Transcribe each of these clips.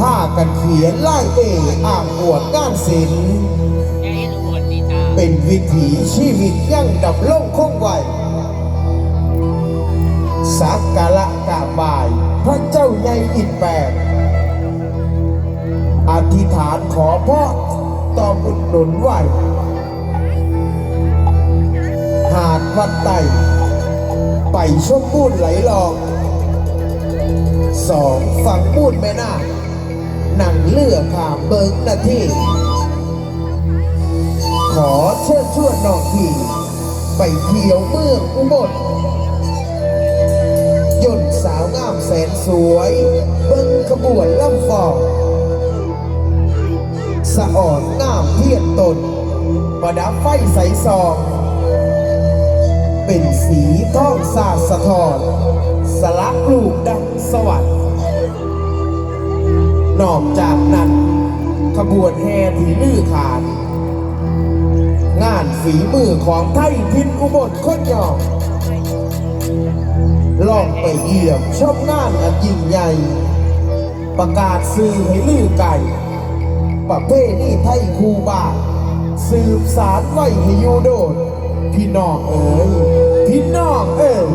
ผ้ากันเขียนไล่เออ่างอวดก้านศิลป์แกเห็นอวดดีจ้าเป็นวิถีชีวิตยั่งดับล่งคงไวสักการะกราบาย พระเจ้าใหญ่อินแปดอธิษฐานขอพ่อต่อบุญหนุนไหวหาดวัดไตไปชมบูนไหลลองสองฝั่งบูนแม่นาค นั่งเลือกขามเบิงนาที่ ขอเชิญชวนน้องพี่ไปเที่ยวเมืองอุบลยนสาวงามแสนสวย เบิงขบวนล่ำฟองสะอ่อนงามเทียนตนประดับไฟใสซอง เป็นสีทองสาสะท้อน สลักลูกดังสวัสดิ์ นอกจากนั้นขบวนแห่ที่ลือขาน งานฝีมือของไทยพินอุบลคนยองลองไปเยี่ยมชมงานอันยิ่งใหญ่ ประกาศสื่อให้ลือไก่ประเภทนี้ไทยคูบาสืบสารไว้ให้ยูโดดพี่น้องเอ๋ยพี่น้องเอ๋ย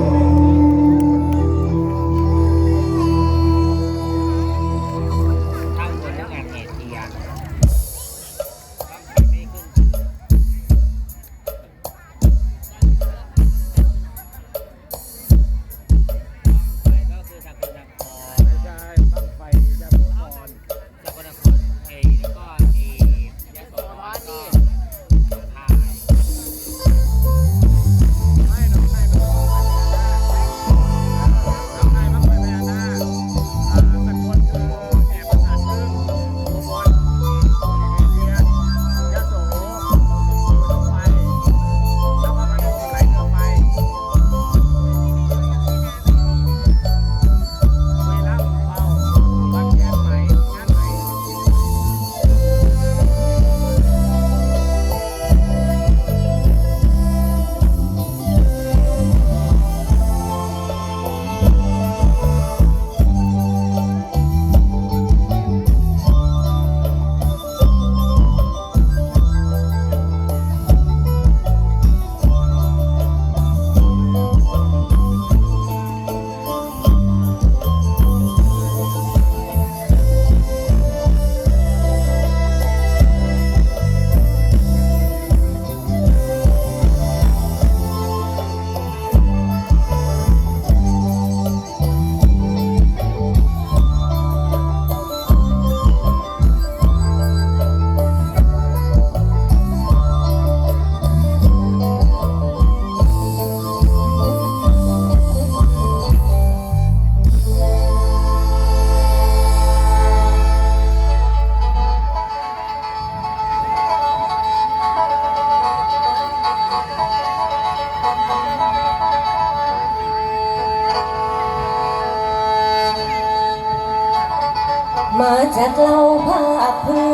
มาจากเล่าภาคพื้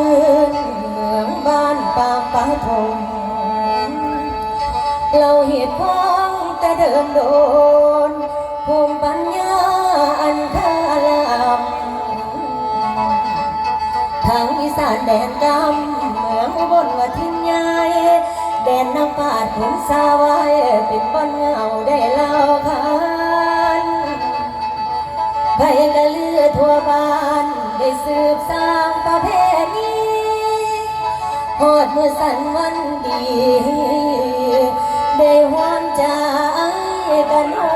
นเมืองบ้านปางปาทงเราเหตุพ้องแต่เดิมโดนภูมิปัญญาอันคาลำทางอีสานแดนดำเมืองอุบลว่าทิ้งใหญ่แดนน้ำปาดขุนสาไว้เป็นบ้านเงาได้เล่าคันไปกะเลือทั่วบ้าน ได้สืบสร้างประเพณีหอดเมื่อสันวันดี ได้หวานใจกันน้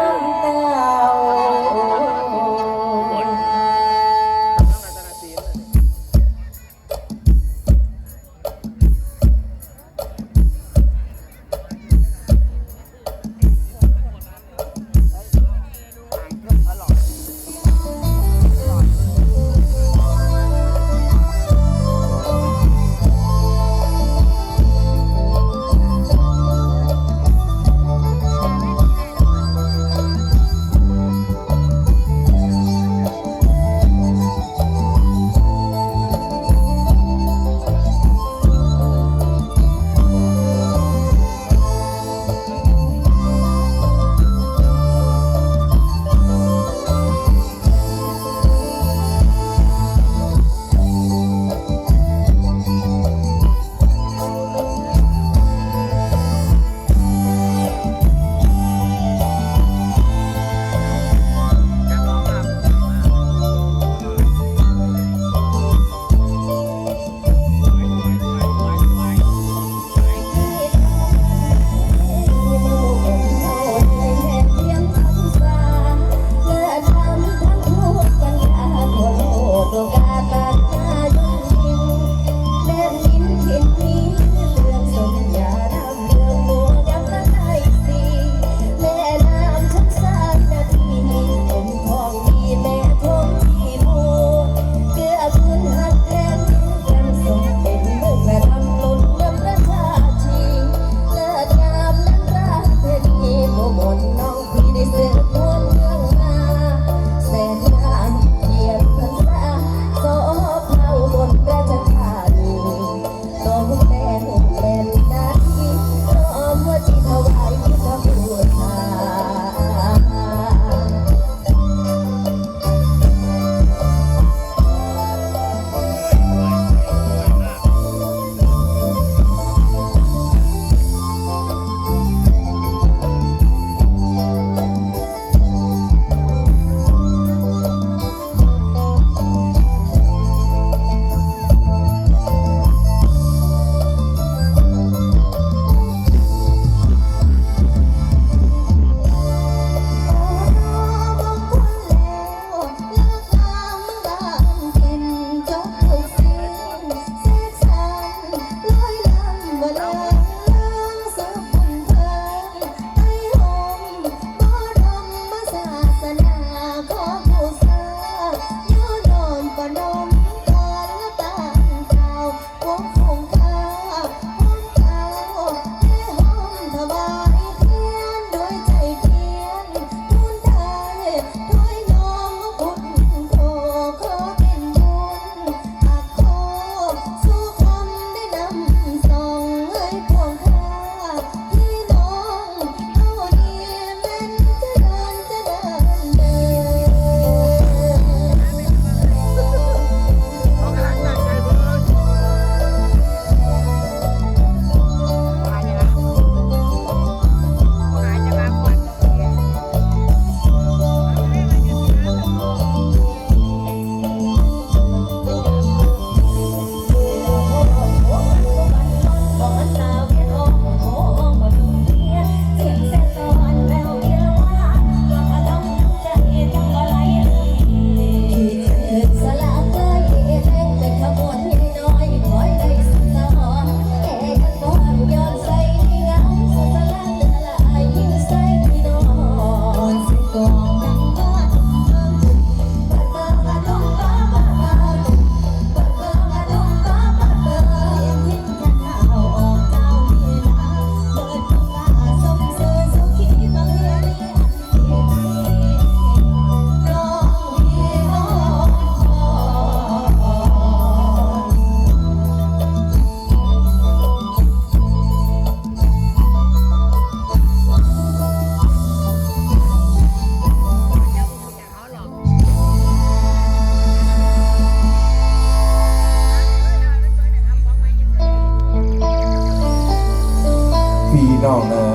น้องเอ๋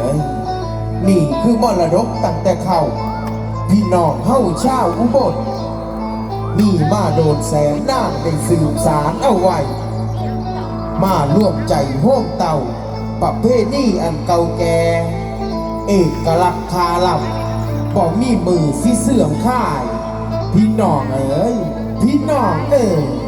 มีคือมรดกตั้งแต่เขาพี่น้องเฮาชาวอุบลมีมาโดนแสนนานได้สืบสารเอาไว้ มาร่วมใจห้วมเต่า ประเพณีอันเก่าแก่ เอกลักษณ์คาลับบอกมีมือสิเสื่อมค่าย พี่น้องเอ๋ยพี่น้องเอ๋ย